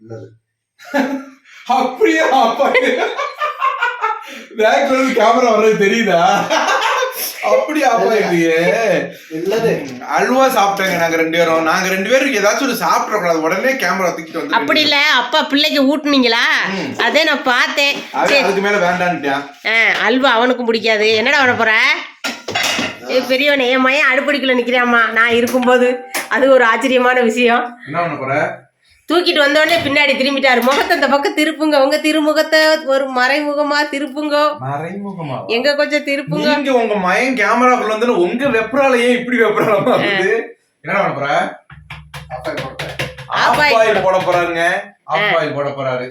நல்லது அப்படியே அப்பா பேக்ல இருந்து கேமரா வர்றது தெரியுதா அப்படி இல்லையே இல்லது அல்வா சாப்பிட்டாங்க நாங்க ரெண்டு பேரும் நாங்க ரெண்டு பேரும் ஏதாச்சும் ஒரு சாப்பிடக்கூடாது உடனே கேமரா தூக்கிட்டு வந்து அப்படி இல்ல அப்பா பிள்ளைக்கு ஊட்டுனீங்களா. அதே நான் பார்த்தேன் அவன் அதுக்கு மேல வேண்டான்ட்டான் அல்வா அவனுக்கும் பிடிக்காது என்னடா பண்ண போற பெரியவனே என் மயன் அடுப்படிக்குள்ள நிக்கிறாம்மா நான் இருக்கும்போது அது ஒரு ஆச்சரியமான விஷயம். என்ன பண்ண போற? தூக்கிட்டு வந்த உடனே பின்னாடி திரும்பிட்டாரு. முகத்தை இந்த பக்கம் திருப்புங்க. உங்க திருமுகத்தை ஒரு மறைமுகமா திருப்புங்க. மறைமுகமா? எங்க கொஞ்சம் திருப்புங்க. நீங்க உங்க மயன் கேமராக்குள்ள வந்து உங்க வெப்பரால ஏன் இப்படி வெப்பராலமா இருக்குது என்ன பண்ண போற? ஆயில் ஆப்பாயில் போட போறாருங்க. ஆப்பாயில் போட போறாரு.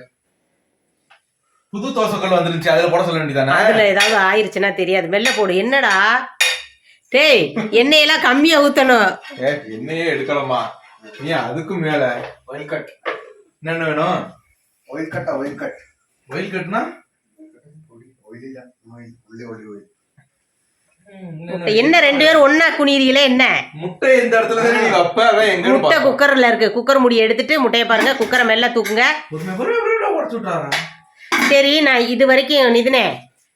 புது தோசைக்கல் வந்துருச்சு. அதுல போட சொல்ல வேண்டியதானே அதுல ஏதாவது ஆயிருச்சுன்னா தெரியாது. மெல்ல போடு. என்னடா? டேய் எண்ணெயெல்லாம் கம்மியா ஊத்தணும். ஏ, என்னையே எடுக்கலாமா நீ அதுக்கும் மேல. ஒயில் கட் என்னென்ன வேணும்? ஒயில் கட்டா ஒயில் கட் ஒயில் இப்ப என்ன ரெண்டு பேரும் ஒண்ணா குனிறீங்களே என்ன? முட்டை இந்த இடத்துல தானே நீ வைப்ப அதான் எங்க முட்டை குக்கர்ல இருக்கு. குக்கர் மூடி எடுத்துட்டு முட்டையை பாருங்க. குக்கரை மெல்ல தூக்குங்க. சரி நான் இது வரைக்கும் நிதினே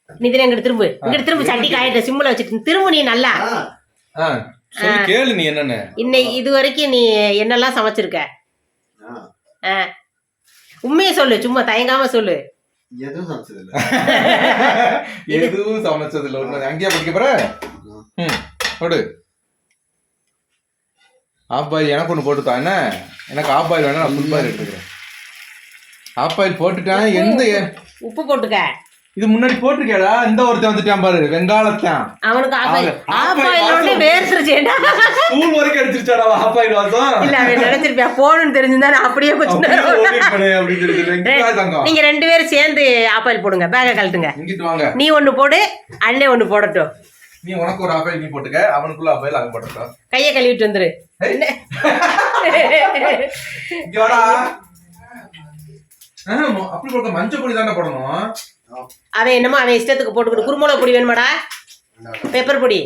நிதினே இங்கிட்டு திரும்பு. இங்கிட்டு திரும்ப சட்டி காயிட்ட சிம்மில் வச்சுட்டு திரும்ப நீ நல்லா. கேளு நீ என்னன்னு. இன்னைக்கு இது வரைக்கும் நீ என்னெல்லாம் சமைச்சிருக்க. உண்மையை சொல்லு சும்மா தயங்காம சொல்லு. எதுவும் சமைச்சது இல்ல எதுவும் சமைச்சது இல்ல உண்மை அங்கேயே படிக்க போற? ம் போடு ஆப்பாயில் எனக்கு ஒன்று போட்டுத்தா என்ன? எனக்கு ஆப்பாயில் வேணா நான் ஃபுல் பாயில் எடுத்துக்கிறேன். ஆப்பாயில் போட்டுட்டேன் எந்த உப்பு போட்டுக்க. இது முன்னாடி போட்டிருக்கேடா. இந்த ஒருத்தன் வந்துட்டான் பாரு அவனுக்கு ஆப்பாயில் அவன் ஆப்பாயில் ஆப்பாயில் ஒன்று வாசம். வேர்த்துருச்சேடா ஸ்கூல் வரைக்கும் அடிச்சிருச்சாடா ஆப்பாயில் வாசம். இல்ல அவன் நினைச்சிருப்பியா போகணும்னு தெரிஞ்சிருந்தா அப்படியே நேரம் நீங்க ரெண்டு பேரும் சேர்ந்து ஆப்பாயில் போடுங்க. பேக்கை கழட்டுங்க. நீ ஒண்ணு போடு அண்ணே ஒண்ணு போடட்டும். நீ உனக்கு ஒரு ஆப்பாயில் நீ போட்டுக்க அவனுக்குள்ள ஆப்பாயில் அவன் போட்டுக்கோ. கையை கழுவிட்டு வந்துரு. அப்படி போட மஞ்சள் பொடி தானே போடணும். அவன் என்னமோ அவன் இஷ்டத்துக்கு போட்டுக்கிட்டு குருமுளகு பொடி வேணுமாடா? பெப்பர் பொடி.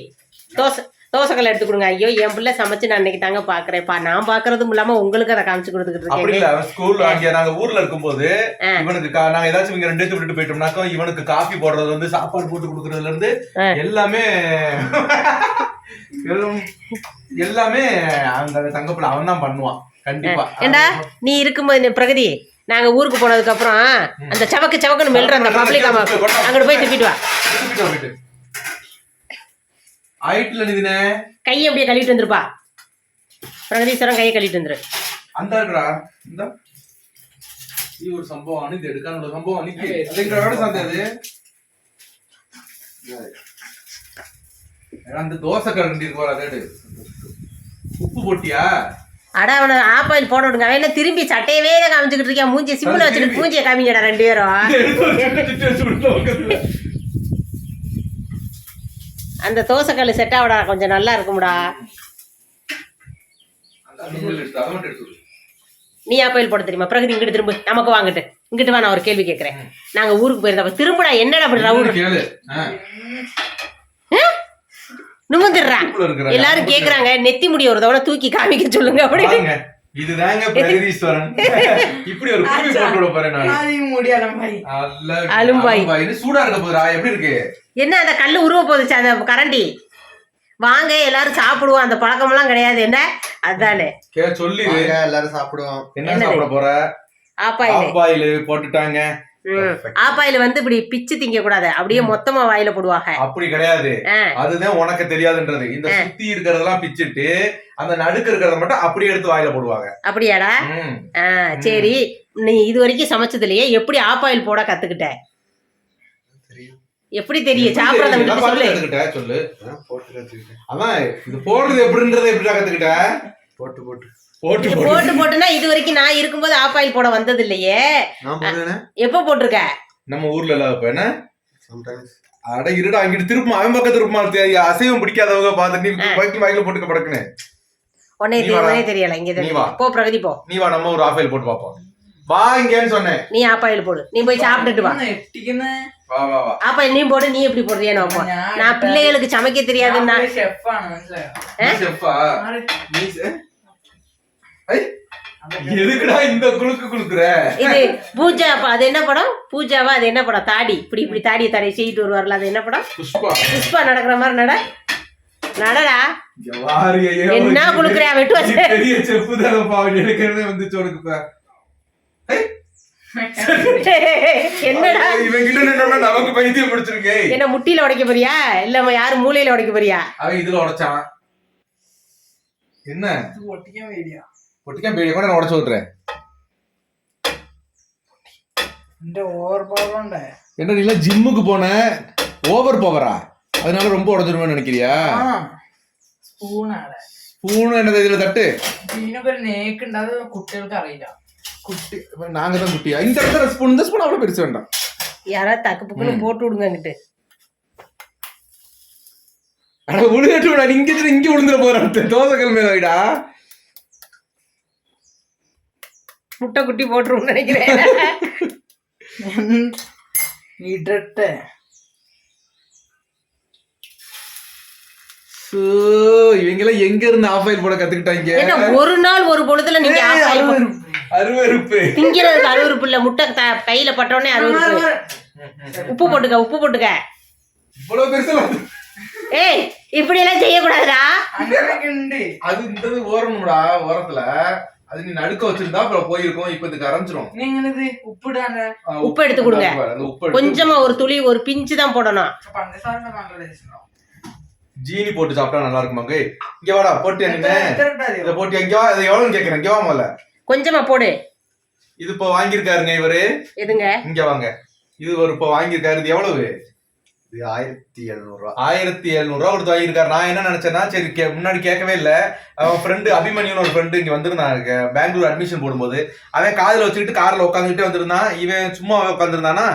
தோசை தோசைக்கல்ல எடுத்து கொடுங்க ஐயோ என் பிள்ளை சமைச்சு நான் இன்னைக்கு தாங்க பாக்குறேன்ப்பா. நான் பாக்குறதும் இல்லாம உங்களுக்கு அதை காமிச்சு கொடுத்துக்கிட்டு இருக்கேன். அங்க நாங்க ஊர்ல இருக்கும்போது. இவனுக்கு நாங்க ஏதாச்சும் இங்க ரெண்டு விட்டுட்டு போயிட்டோம்னாக்கா இவனுக்கு காஃபி போடுறது வந்து சாப்பாடு போட்டு கொடுக்கறதுல இருந்து. எல்லாமே எல்லாம் அந்த தங்கப்புல அவன் தான் பண்ணுவான். கண்டிப்பா. ஏண்டா நீ இருக்கும்போது பிரகதி நாங்க ஊருக்கு போனதுக்கு அப்புறம் அந்த சவக்கு சவக்குன்னு மெல்ற அந்த பப்ளிக் அங்கிட்டு போய் திப்பிட்டு வா. ஆயிட்டுல நிதினே. கையை அப்படியே கழுவிட்டு வந்துருப்பா. பிரகதீஸ்வரன் கையை கழுவிட்டு வந்துரு. அந்த இருக்குடா இந்த. இது ஒரு சம்பவம் அனிது எடுக்கான ஒரு சம்பவம் அனிக்கு அதுங்கிற சாந்தது அந்த தோசை கரண்டி இருக்கு பாரு, அதை எடு. உப்பு போட்டியா? அட அவனை ஆப்பாயில் போட விடுங்க. அவன் என்ன திரும்பி சட்டையவே தான் காமிச்சுக்கிட்டு இருக்கியா? மூஞ்சி சிம்மில் வச்சுட்டு மூஞ்சியை காமிங்கடா ரெண்டு பேரும். அந்த தோசைக்கல் செட் ஆகுடா கொஞ்சம் நல்லா இருக்கும்டா. நீ ஆப்பாயில் போட தெரியுமா? பிரகதி இங்கிட்டு திரும்ப. நமக்கு வாங்கிட்டு இங்கிட்டு வா நான் ஒரு கேள்வி கேட்கறேன் நாங்க ஊருக்கு போயிருந்தப்ப திரும்படா என்னடா அப்படி ரவுண்ட் கேளு ஆ, நிமிந்துடுறா. உப்புல இருக்கிற எல்லாரும் கேக்குறாங்க நெத்தி முடி ஒரு தவணை தூக்கி காமிக்க சொல்லுங்க அப்படின்னு. பாருங்க, இதுதாங்க பிரகதீஸ்வரன். இப்படி ஒரு குருவி போட்டு விட போறேன் நான். அதையும் முடியாத மாதிரி அல்ல, அலும்பாய். அலும்பாய். இது சூடா இருக்க போதுரா எப்படி இருக்கு? என்ன அந்த கல்லு உருவ அந்த கரண்டி? வாங்க எல்லாரும் சாப்பிடுவோம் அந்த பழக்கமெல்லாம் கிடையாது என்ன? அதானே. கே சொல்லி எல்லாரும் சாப்பிடுவோம். என்ன? சாப்பிட போற? ஆப்பாயில். ஆப்பாயில் போட்டுட்டாங்க. ஆப்பாயில் வந்து இப்படி பிச்சு திங்க கூடாது அப்படியே மொத்தமா வாயில போடுவாங்க. அப்படி கிடையாது. அதுதான் உனக்கு தெரியாதுன்றது. இந்த சுத்தி இருக்கிறதெல்லாம் பிச்சிட்டு அந்த நடுக்கு இருக்கிறத மட்டும் அப்படியே எடுத்து வாயில போடுவாங்க. அப்படியாடா? சரி. நீ இது வரைக்கும் சமைச்சதுலயே எப்படி ஆப்பாயில் போட கத்துக்கிட்ட? எப்படி தெரியும்? எப்படி சாப்பிடறத? விட்டு சொல்லு. கத்துக்கிட்ட சொல்லு. அதான் போட்டு கத்துக்கிட்டேன். அதான் இது போடுறது எப்படின்றத எப்படி கத்துக்கிட்ட? போட்டு போட்டு. போட்டு போட்டு போட்டு போட்டுனா இது வரைக்கும் நான் இருக்கும்போது ஆப்பாயில் போட வந்தது இல்லையே நான் எப்போ போட்டிருக்க? நம்ம ஊர்ல இல்லாத அட இருடா அங்கிட்டு திரும்ப அவன் பக்கம் திரும்ப அசைவம் பிடிக்காதவங்க பார்த்து நீ வாய்க்கு வாய்க்குல போட்டுக்க படக்குன்னு. உடனே. உடனே தெரியல இங்க வா. போ பிரகதி போ. நீ வா நம்ம ஒரு ஆஃபைல் போட்டு பார்ப்போம். வா இங்கேன்னு சொன்னேன். நீ ஆப்பாயில் போடு. நீ போய் சாப்பிட்டுட்டு வா. வா நீ போடு நீ எப்படி போடுறியான்னு வைப்போம் நான் பிள்ளைகளுக்கு சமைக்க தெரியாதுன்னா செஃப் ஆன நீ செஃப்பா நீ செ- ஐ எதுக்குடா இந்த குலுக்கு குலுக்குற? இது பூஜா அப்ப அது என்ன படம்? பூஜாவா அது என்ன படம்? தாடி. இப்படி இப்படி தாடியை தாடி செய்யிட்டு வருவார்ல அது என்ன படம்? புஷ்பா. புஷ்பா நடக்கிற மாதிரி நட. நடடா. என்ன குலுக்குறியா வெட்டு பெரிய செப்பு தானப்பா எடுக்கிறதே வந்துச்சு உனக்கு. என்னடா? இவன் கிட்ட நின்னோம்னா நமக்கு பைத்தியம் பிடிச்சிருக்கு. என்ன முட்டியில உடைக்க போறியா? இல்ல யாரு மூலையில உடைக்க போறியா? அவன் இதுல உடைச்சான். என்ன? ஒட்டிக்கவே இல்லையா ஒட்டிக்கா பேடிய கூட நான் உடச்சு விட்டுறேன் എന്റെ ഓവർ പവറുണ്ട് என்ன நீ எல்லாம் ஜிம்முக்கு போன ஓவர் பவரா அதனால ரொம்ப உடஞ்சிருவேன்னு நினைக்கிறியா ആ സ്പൂണാണ് ஸ்பூன் என்னது இதுல தட்டு ഇതിനൊക്കെ ഒരു നേക്ക് ഉണ്ട് അത് കുട്ടികൾക്ക് അറിയില്ല குட்டி நாங்க தான் குட்டியா இந்த இடத்துல ஸ்பூன் இந்த ஸ்பூன் அவ்வளவு பெருசு வேண்டாம் யாராவது தக்கு புக்குன்னு போட்டு விடுங்க அங்கிட்டு ஆனா விழுகட்டு விடா இங்க இருந்து இங்க விழுந்துட போற தோசைகள் மேல வைடா முட்டை குட்டி போட்டுருவோம்னு நினைக்கிறேன். இடட்ட இவங்கெல்லாம் எங்க இருந்து ஆஃப் ஆயில் போட கத்துக்கிட்டாங்க? ஒரு நாள் ஒரு பொழுதுல நீங்க அருவருப்பு. திங்கிறதுக்கு அருவருப்பு இல்ல முட்டை கையில பட்டோடனே அருவருப்பு. உப்பு போட்டுக்க உப்பு போட்டுக்க. ஏய் இப்படி எல்லாம் செய்ய கூடாதுடா அது இந்த ஓரணும்டா ஓரத்துல. அது நீ நடுக்க வச்சிருந்தா அப்புறம் போயிருக்கோம். இப்ப இதுக்கு அரைஞ்சிரும். நீங்க என்னது? உப்பு உப்பு எடுத்து கொடுங்க. கொஞ்சமா ஒரு துளி ஒரு பிஞ்சு தான் போடணும். ஜீனி போட்டு சாப்பிட்டா நல்லா இருக்குமாங்க இங்க வாடா போட்டு இத போட்டு எங்க வா இதை எவ்வளவுன்னு கேக்குறேன் இங்க வா கொஞ்சமா போடு. இது இப்போ வாங்கியிருக்காருங்க இவரு. எதுங்க? இங்க வாங்க. இது ஒரு இப்ப வாங்கிருக்காரு இது எவ்வளவு? ஆயிரத்தி எழுநூறுவா. ஆயிரத்தி எழுநூறுவா கொடுத்து வாங்கியிருக்காரு. நான் என்ன நினைச்சேன்னா சரி கே முன்னாடி கேட்கவே இல்லை. அவன் ஃப்ரெண்டு அபிமன்யுன்னு ஃப்ரெண்டு இங்கே வந்திருந்தான் பெங்களூர் அட்மிஷன் போடும்போது. அவன் காதில் வச்சுக்கிட்டு காரில் உட்காந்துக்கிட்டே வந்திருந்தான். இவன் சும்மா உட்காந்துருந்தானா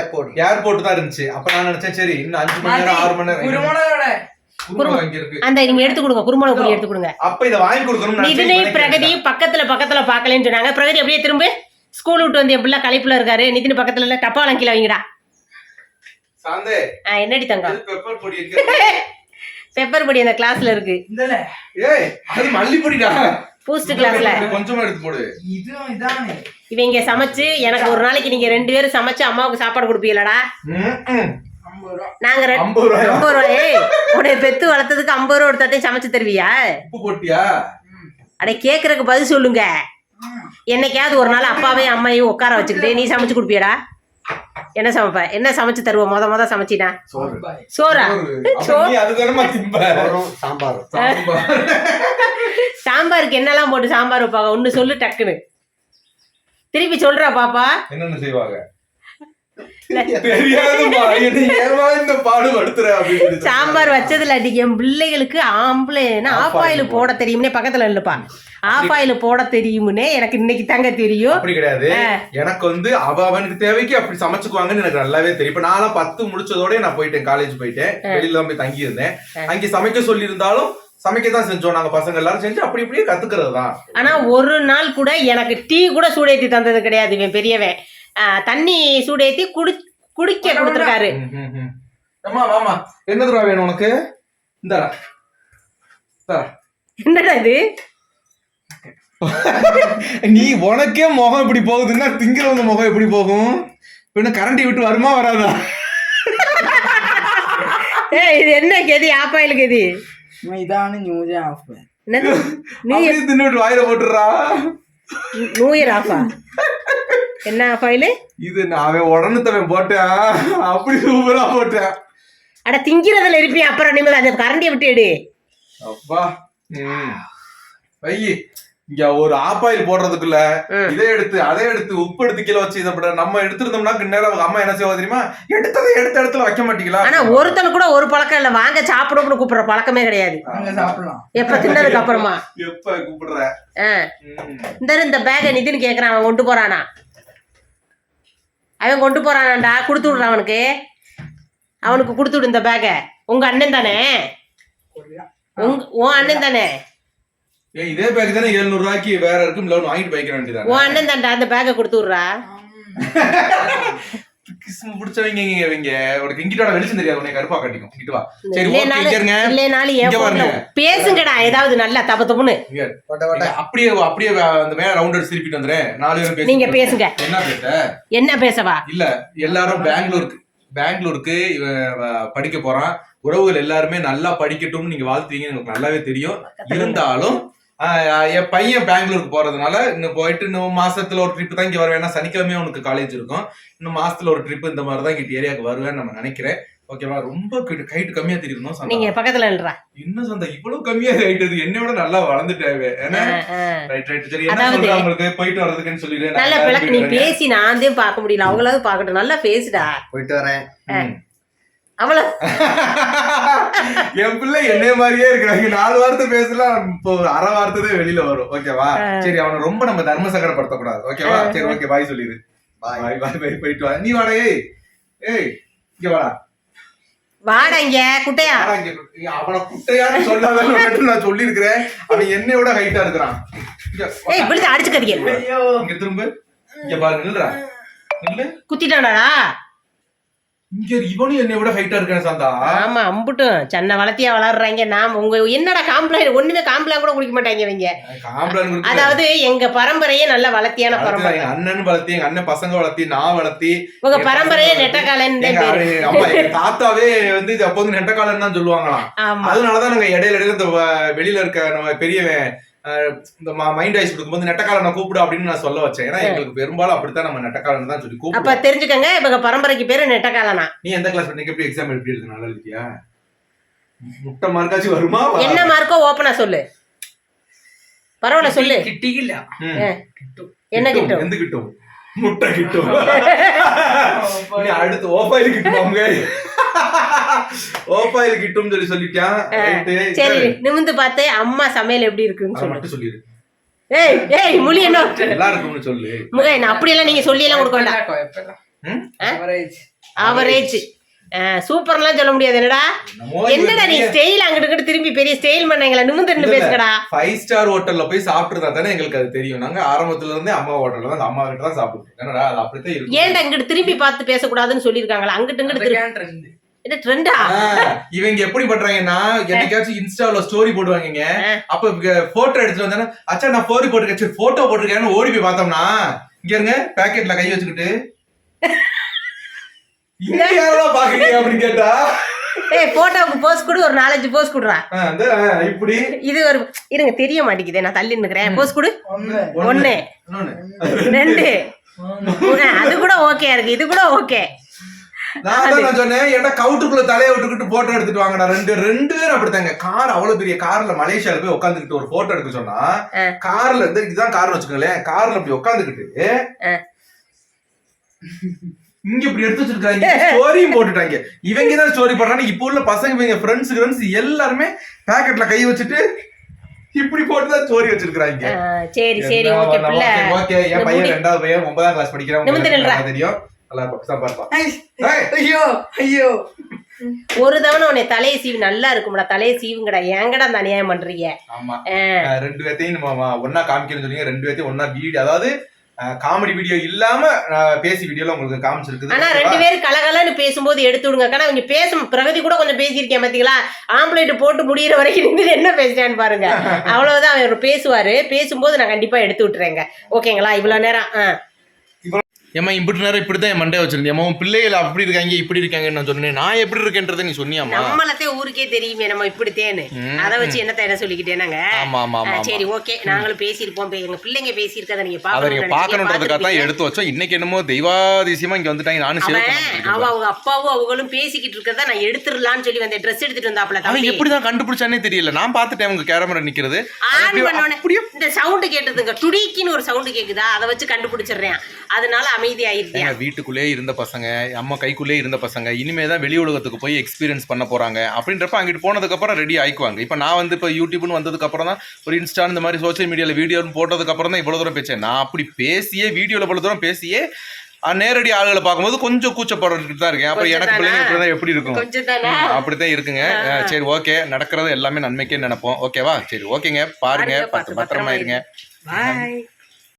ஏர்போர்ட் ஏர்போர்ட் தான் இருந்துச்சு. அப்ப நான் நினைச்சேன் சரி இன்னும் அஞ்சு மணி நேரம் ஆறு மணி நேரம். எடுத்து கொடுங்க. குருமளவு பொடி எடுத்து கொடுங்க. அப்ப இத வாங்கி கொடுக்கணும் நிதினை பிரகதி பக்கத்துல பக்கத்துல பாக்கலன்னு சொன்னாங்க. பிரகதி அப்படியே திரும்ப. ஸ்கூல் விட்டு வந்து என் பிள்ளை கலைப்புல இருக்காரு. நிதின் பக்கத்துல டப்பா வாங்கிக்கல வைங்கடா. சாந்தே என்னடி தங்கம்? பெப்பர் பொடி பெப்பர் பொடி அந்த கிளாஸ்ல இருக்கு. இந்தல. ஏய் அது மல்லி பொடிடா பூஸ்ட் கிளாஸ்ல கொஞ்சமா எடுத்து போடு. இதுவும் இதானே. இவங்க சமைச்சு எனக்கு ஒரு நாளைக்கு நீங்க ரெண்டு பேரும் சமைச்சு அம்மாவுக்கு சாப்பாடு கொடுப்பீங்களடா? நாங்க ஐம்பது ரூபாய்? ஐம்பது ரூபாய் உடைய பெத்து வளர்த்ததுக்கு ஐம்பது ரூபா எடுத்தாத்தையும் சமைச்சு தருவியா? அடே கேக்குறதுக்கு பதில் சொல்லுங்க. என்னைக்காவது ஒரு நாள் அப்பாவையும் அம்மையும் உட்கார வச்சுக்கிட்டு நீ சமைச்சு கொடுப்பியடா? என்ன சமைப்ப? என்ன சமைச்சு தருவ? முத முத சமைச்சினா? சோறு. சாம்பார் சாம்பார். சாம்பாருக்கு என்னெல்லாம் போட்டு சாம்பார் வைப்பாங்க? ஒன்னு சொல்லு டக்குன்னு. திருப்பி சொல்றா பாப்பா. என்னென்ன செய்வாங்க? சாம்பார் வச்சதுல அடி என் பிள்ளைகளுக்கு ஆம்பளைன்னா ஆஃப் ஆயில் போட தெரியும்னே பக்கத்துல இல்லப்பா. ஆஃப் ஆயில் போட தெரியும்னே எனக்கு இன்னைக்கு தாங்க தெரியும். அப்படி கிடையாது. எனக்கு வந்து அவ அவனுக்கு தேவைக்கு அப்படி சமைச்சுக்குவாங்கன்னு எனக்கு நல்லாவே தெரியும். இப்ப நான்லாம் பத்து முடிச்சதோட நான் போயிட்டேன் காலேஜ் போயிட்டேன். வெளியில தான் போய் தங்கி இருந்தேன் அங்க சமைக்க சொல்லி இருந்தாலும் சமைக்க தான் செஞ்சோம். நாங்க பசங்க எல்லாரும் செஞ்சு அப்படி இப்படியே கத்துக்கிறது தான். ஆனா ஒரு நாள் கூட எனக்கு டீ கூட சூடேத்தி தந்தது கிடையாது இவன் பெரியவன். தண்ணி சூடேத்தி குடி குடிக்க கொடுத்துருக்காரு. என்ன தடவை வேணும் உனக்கு? இந்த. என்னடா இது? நீ உனக்கே முகம் இப்படி போகுதுன்னா திங்கிறவங்க முகம் எப்படி போகும்? பின்ன கரண்டி விட்டு வருமா வராதா? ஏய் இது என்ன கெதி? ஆப்பாயில் கெதி? இதான நியூஸ் ஆஃப் நீ தின்னுட்டு வாயில போட்டுறா நியூ இயர் ஆஃபா என்ன ஃபைலு இது நான் அவன் உடனத்தவன் போட்டேன். அப்படி சூப்பரா போட்டேன். அட திங்கிறதுல இருப்பியா? அப்புறம் நிம்மதி அந்த கரண்டியை விட்டு அப்பா ம். இங்க ஒரு ஆப்பாயில் போடுறதுக்குள்ள இதை எடுத்து அதை எடுத்து உப்பு எடுத்து கீழே வச்சு இதை போட. நம்ம எடுத்திருந்தோம்னா நேரம் அவங்க அம்மா என்ன செய்வா தெரியுமா? எடுத்ததை எடுத்த இடத்துல வைக்க மாட்டீங்களா? ஆனா ஒருத்தர் கூட ஒரு பழக்கம் இல்ல. வாங்க சாப்பிடும்னு கூப்பிடுற பழக்கமே கிடையாது. எப்ப தின்னதுக்கு அப்புறமா? எப்ப கூப்பிடுற? இந்த இந்த பேக நிதின்னு கேக்குறான். அவன் கொண்டு போறானா? அவன் கொண்டு போறானாண்டா கொடுத்து விடுறான் அவனுக்கு. அவனுக்கு கொடுத்து விடு இந்த பேக்கை உங்க அண்ணன் தானே? உங்க உன் அண்ணன் தானே? ஏய் இதே பேக் தானே எழுநூறு ரூபாய்க்கு வேற இருக்கும் லோன் வாங்கிட்டு போய்க்க வேண்டியதானே? உன் அண்ணன் தான்டா அந்த பேக்கை கொடுத்து விடுறா. கிஸ்மு பிடிச்சவங்க இங்க இவங்க. உனக்கு இங்கிட்டோட வெளிச்சம் தெரியாது. உனக்கு கருப்பா கட்டிக்கும். இங்கிட்டு வா. சரி இல்லைனாலும். பேசுங்கடா. ஏதாவது நல்லா தப்பு தப்புன்னு. அப்படியே அப்படியே அந்த மேல ரவுண்ட் அடிச்சு திருப்பிட்டு வந்துறேன் நாலு பேரும் பேசி நீங்க பேசுங்க. என்ன பேச? என்ன பேசவா? இல்ல எல்லாரும் பெங்களூருக்கு பெங்களூருக்கு படிக்க போறான். உறவுகள் எல்லாருமே நல்லா படிக்கட்டும்னு நீங்க வாழ்த்துவீங்க எனக்கு நல்லாவே தெரியும். இருந்தாலும் என் பையன் பெங்களூருக்கு போறதுனால இன்னும் போயிட்டு இன்னும் மாசத்துல ஒரு ட்ரிப் தான் இங்க வருவேன். ஏன்னா சனிக்கிழமையும் உனக்கு காலேஜ் இருக்கும். இன்னும் மாசத்துல ஒரு ட்ரிப் இந்த மாதிரி தான் இங்க ஏரியாவுக்கு வருவேன்னு நம்ம நினைக்கிறேன். ஓகேவா ரொம்ப கைட்டு கம்மியா தெரியணும் சந்தா. நீங்க பக்கத்துல இன்னும் சந்தா? இவ்வளவு கம்மியா ஆயிட்டது என்னை விட நல்லா வளர்ந்துட்டாவே. ஏன்னா ரைட் ரைட் சரி என்ன உங்களுக்கு? போயிட்டு வர்றதுக்குன்னு சொல்லிடுறேன் நல்ல பிளக்கு நீ. பேசி நான் தான் பார்க்க முடியல. அவங்களாவது பார்க்கட்டும். நல்லா பேசுடா. போயிட்டு வரேன். ம். அவ்வளவு. என் பிள்ளை என்னைய மாதிரியே இருக்கிறாங்க. நாலு வார்த்தை பேசலாம் இப்போ அரை வார்த்தை வெளியில வரும். ஓகேவா சரி அவனை ரொம்ப நம்ம தர்ம சங்கடப்படுத்த கூடாது ஓகேவா சரி ஓகே பாய் சொல்லிடு பாய் பாய் பாய் பாய் போயிட்டு வா. நீ வாடா ஏய். ஏய் இங்க வாடா. வாடா இங்க குட்டையா? அவனை குட்டையான்னு சொல்லாதான் நான் சொல்லியிருக்கிறேன். அவன் என்னையோட ஹைட்டா இருக்கிறான். ஏய் விழுந்து அடிச்சுக்காதீங்க. இங்க திரும்ப. இங்க பாரு நில்றா. நில்லு. குத்திட்டானாடா? இங்க இவனும் என்னை விட ஹைட்டா இருக்கான் சாந்தா. ஆமா அம்புட்டும். சென்னை வளர்த்தியா வளர்றாங்க. நாம உங்க என்னடா காம்ப்ளைண்ட் ஒண்ணுமே காம்ப்ளைண்ட் கூட குடிக்க மாட்டாங்க இவங்க. அதாவது எங்க பரம்பரையே நல்ல வளர்த்தியான பரம்பரை. அண்ணன் வளர்த்தி எங்க அண்ணன் பசங்க வளர்த்தி நான் வளர்த்தி. உங்க பரம்பரையே எங்க தாத்தாவே வந்து இது அப்போ வந்து நெட்டக்காலன் தான் சொல்லுவாங்களாம். அதனாலதான் நாங்க இடையில இடையில இந்த வெளியில இருக்க நம்ம பெரியவன் இந்த மைண்ட் வாய்ஸ் கொடுக்கும்போது நெட்டக்காலனை கூப்பிடு அப்படின்னு நான் சொல்ல வச்சேன். ஏன்னா எங்களுக்கு பெரும்பாலும் அப்படித்தான் நம்ம நெட்டக்காலன் தான் சொல்லி கூப்பிடு அப்ப தெரிஞ்சுக்கங்க இவங்க பரம்பரைக்கு பேரு நெட்டக்காலனா நீ எந்த கிளாஸ் பண்ணி எப்படி எக்ஸாம் எப்படி எழுது நல்லா எழுதியா முட்டை மார்க்காச்சும் வருமா? என்ன மார்க்கோ ஓப்பனா சொல்லு. பரவாயில்ல சொல்லு. கிட்டிக்கல. என்ன கிட்டும். எந்த கிட்டும்? முட்டை கிட்டும். அடுத்து ஓபாயில் கிட்டும் ஓபாயில் கிட்டும் சொல்லி சொல்லிட்டான். சரி நிமிந்து பார்த்து அம்மா சமையல் எப்படி இருக்குன்னு சொல்லிட்டு சொல்லிடு ஏய் ஏய் முழி என்ன? நல்லா இருக்கும்னு சொல்லு. முகை நான் அப்படி எல்லாம் நீங்க சொல்லி எல்லாம் கொடுக்க வேண்டாம். அவரேஜ் அவரேஜ் சூப்பர்லாம் சொல்ல முடியாது என்னடா? என்னடா நீ ஸ்டைல் அங்கிட்டு திரும்பி பெரிய ஸ்டைல் பண்ணீங்களா? நிமிந்து பேசுங்கடா. ஃபைவ் ஸ்டார் ஹோட்டல்ல போய் சாப்பிட்டுருந்தா தானே எங்களுக்கு அது தெரியும். நாங்க ஆரம்பத்துல இருந்தே அம்மா ஹோட்டல்ல தான் அம்மா கிட்ட தான் சாப்பிட்டு என்னடா அது அப்படித்தான் ஏன்டா அங்கிட்டு திரும்பி பார்த்து பேசக்கூடாதுன்னு சொல்லியிருக்காங்களா? அங்கிட்டு இங்கிட்டு என்ன ட்ரெண்டா இவங்க எப்படி பண்றாங்கன்னா என்னைக்காச்சும் இன்ஸ்டால ஸ்டோரி போடுவாங்க அப்ப போட்டோ எடுத்துட்டு வந்தானே அச்சா நான் ஸ்டோரி போட்டிருக்கேன். சரி போட்டோ போட்டிருக்கேன்னு ஓடி போய் பார்த்தோம்னா இங்க இருங்க பேக்கெட்ல கை வச்சுக்கிட்டு யாரெல்லாம் பாக்குறீங்க? அப்படின்னு கேட்டா ஏய் போட்டோவுக்கு போஸ் கொடு ஒரு நாலஞ்சு போஸ் கொடுறான் இது ஒரு இருங்க தெரிய மாட்டேங்குது நான் தள்ளி நிக்கிறேன் போஸ் கொடு. ஒன்னு ரெண்டு. அது கூட ஓகே இருக்கு இது கூட ஓகே நான் சொன்னேன் ஏன்டா கவுட்டுக்குள்ள தலையை விட்டுக்கிட்டு போட்டோ எடுத்துட்டு வாங்கடா. ரெண்டு ரெண்டு பேரும் அப்படித்தாங்க. கார் அவ்வளவு பெரிய கார்ல மலேசியால போய் உட்காந்துக்கிட்டு ஒரு போட்டோ எடுக்க சொன்னா. கார்ல இருந்து இதுதான் கார்னு வச்சுக்கோங்களேன் கார்ல இப்படி உட்காந்துக்கிட்டு. இங்க இப்படி எடுத்து வச்சிருக்காங்க ஸ்டோரியும் போட்டுட்டாங்க. இவங்க தான் ஸ்டோரி போடுறாங்க இப்போ உள்ள பசங்க இவங்க ஃப்ரெண்ட்ஸ் ஃப்ரெண்ட்ஸ் எல்லாருமே பாக்கெட்ல கை வச்சுட்டு இப்படி போட்டு தான் ஸ்டோரி வச்சிருக்காங்க சரி சரி ஓகே ஓகே என் பையன் ரெண்டாவது பையன் ஒன்பதாம் கிளாஸ் படிக்கிறான். தெரியும். ஒரு தவணை உன்னை தலையை சீவி நல்லா இருக்கும்டா தலையை சீவுங்கடா. ஏங்கடா அந்த அநியாயம் பண்றீங்க? ஆமா. ரெண்டு பேர்த்தையும் ஒன்னா காமிக்கணும்னு சொன்னீங்க ரெண்டு பேர்த்தையும் ஒன்னா வீடு அதாவது காமெடி வீடியோ இல்லாம பேசி வீடியோல உங்களுக்கு காமிச்சிருக்கு ஆனா ரெண்டு பேரும் கலகலன்னு பேசும்போது எடுத்து விடுங்க. ஆனா கொஞ்சம் பேசும் பிரகதி கூட கொஞ்சம் பேசியிருக்கேன் பாத்தீங்களா? ஆம்பளைட் போட்டு முடியிற வரைக்கும் நின்று என்ன பேசுறேன்னு பாருங்க. அவ்வளவுதான் அவர் பேசுவாரு. பேசும்போது நான் கண்டிப்பா எடுத்து விட்டுறேங்க. ஓகேங்களா? இவ்வளவு நேரம் ஆஹ் ஏமா இப்படி நேரம் இப்படிதான் என் மண்டே வச்சிருந்தேன். உன் பிள்ளைகள் அப்படி இருக்காங்க இப்படி இருக்காங்கன்னு நான் சொன்னேன். நான் எப்படி இருக்கேன்றதை நீ சொன்னியாமா நம்மளத்தே ஊருக்கே தெரியுமே நம்ம இப்படித்தேன்னு. அதை வச்சு என்னத்த என்ன சொல்லிக்கிட்டேனாங்க ஆமா ஆமா ஆ, ஆமா சரி ஓகே. நாங்களும் பேசியிருப்போம். எங்க பிள்ளைங்க பேசியிருக்கதை நீங்க அதை நீங்க பாக்கணுன்றதுக்காக தான் எடுத்து வச்சோம். இன்னைக்கு என்னமோ தெய்வாதிசயமா இங்க வந்துட்டாங்க. நானும் சேவ் அவன் பண்ண அவ அவங்க அப்பாவும் அவங்களும் பேசிக்கிட்டு இருக்கறத நான் எடுத்துடலாம்னு சொல்லி வந்தேன். ட்ரெஸ் எடுத்துட்டு வந்தாப்ல அவன் தம்பி. எப்படிதான் கண்டுபிடிச்சானே தெரியல. நான் பார்த்துட்டேன் உங்க கேமரா நிக்கிறது. இந்த சவுண்ட் கேட்டதுங்க. துடிக்கின்னு ஒரு சவுண்ட் கேக்குதா? அதை வச்சு கண்டுபிடிச்சிடுறேன். அதனால அமைதியாயிருந்தேன் ஏங்க வீட்டுக்குள்ளே இருந்த பசங்க அம்மா கைக்குள்ளே இருந்த பசங்க இனிமே தான் வெளி உலகத்துக்கு போய் எக்ஸ்பீரியன்ஸ் பண்ண போறாங்க. அப்படின்றப்ப அங்கிட்டு போனதுக்கு அப்புறம் ரெடி ஆயிக்குவாங்க. இப்போ நான் வந்து இப்போ யூடியூப்னு வந்ததுக்கு அப்புறம் தான் ஒரு இன்ஸ்டா இந்த மாதிரி சோஷியல் மீடியாவில் வீடியோன்னு போட்டதுக்கு அப்புறம் தான் இவ்வளவு தூரம் பேசேன் நான் அப்படி பேசியே வீடியோவில் இவ்வளவு தூரம் பேசியே நேரடி ஆளுகளை பார்க்கும்போது கொஞ்சம் கூச்சப்படுறதுக்கு தான் இருக்கேன். அப்புறம் எனக்கு பிள்ளைங்க எப்படி இருக்கும்? கொஞ்சம் தானே அப்படித்தான் இருக்குங்க. சரி ஓகே. நடக்கிறது எல்லாமே நன்மைக்கே நினைப்போம். ஓகேவா? சரி ஓகேங்க. பாருங்க. பாருங்க, பத்து பத்திரமா இருங்க.